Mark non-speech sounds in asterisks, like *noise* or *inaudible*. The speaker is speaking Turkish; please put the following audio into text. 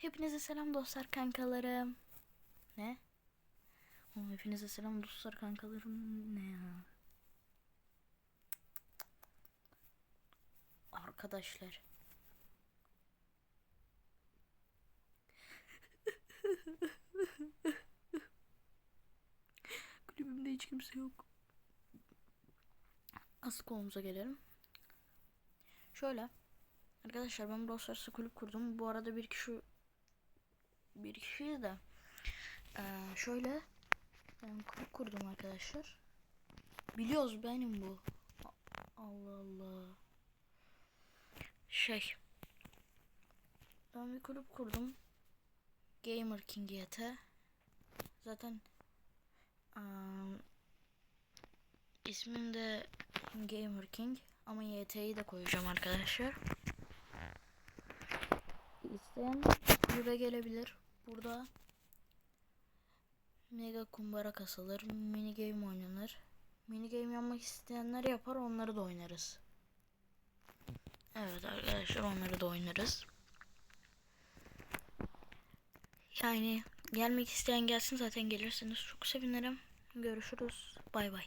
Hepinize selam dostlar kankalarım. Ne? Oğlum hepinize selam dostlar kankalarım. Ne ya? Arkadaşlar. *laughs* Kulübümde hiç kimse yok. Asıl konumuza gelelim. Şöyle. Arkadaşlar ben Brawl Stars'ta kulüp kurdum. Bu arada bir kişi bir kişi de eee, şöyle ben kulüp kurdum arkadaşlar. Biliyoruz benim bu. Allah Allah. Şey. Ben bir kulüp kurdum. Gamer King YT. Zaten eee ismini de Gamer King ama YT'yi de koyacağım arkadaşlar. İsteyen kulübe gelebilir. Burada mega kumbara kasılır, mini game oynanır. Mini game yapmak isteyenler yapar, onları da oynarız. Evet arkadaşlar onları da oynarız. Yani gelmek isteyen gelsin zaten gelirsiniz. Çok sevinirim. Görüşürüz. Bay bay.